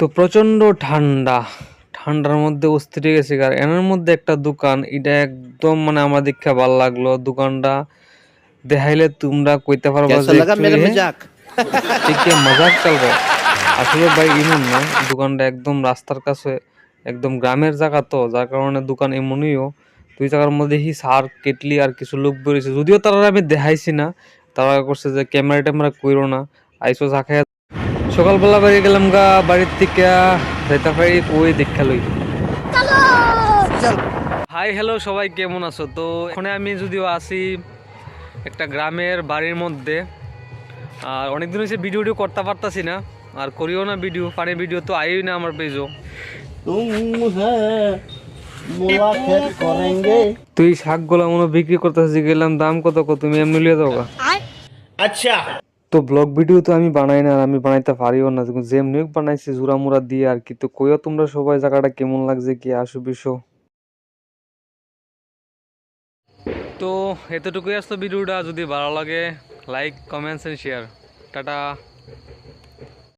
তো প্রচণ্ড ঠান্ডা ঠান্ডার মধ্যে অস্থির গেছে। কার এনার মধ্যে একটা দোকান এটা একদম মানে আমার দীক্ষা ভালো লাগল। দোকানটা দেখাইলে তোমরা কইতে পারবা যে মজাক চলবে। আসলে ভাই এমন না দোকানটা একদম রাস্তার কাছে একদম গ্রামের জায়গা তো যার কারণে দোকান এমনইও। দুই জায়গার মধ্যে হি সার কেটলি আর কিছু লোক বেরিয়েছে যদিও তারা আমি দেখাইছি না তারা করছে যে ক্যামেরা ট্যামেরা কইরো না। আইসো ঝাঁকাই সকালবেলা বাড়ি গেলাম গা বাড়ির থেকে রেতা ভাই ওই দেখা লই। হাই হ্যালো সবাই কেমন আছো? তো এখানে আমি যদিও আসি একটা গ্রামের বাড়ির মধ্যে। আর অনেকদিন হয়েছে ভিডিও ভিডিও করতে পারতাছি না। আর করিও না ভিডিও পানির ভিডিও তো আইই না আমার পেজও। তুই শাকগুলো মনে বিক্রি করতেছি গেলাম দাম কত কত তুমি এমনি লিয়ে দাও আচ্ছা। তো ব্লগ ভিডিও তো আমি বানাই না আমি বানাইতে পারিও না। যেমনি বানাইছি জোড়া মুড়া দিয়ে আর কি। তো কইও তোমরা সবাই জায়গাটা কেমন লাগছে, কি আসো বিশো তো এতটুকুই আসতো ভিডিওটা যদি ভালো লাগে like comments and share ta ta.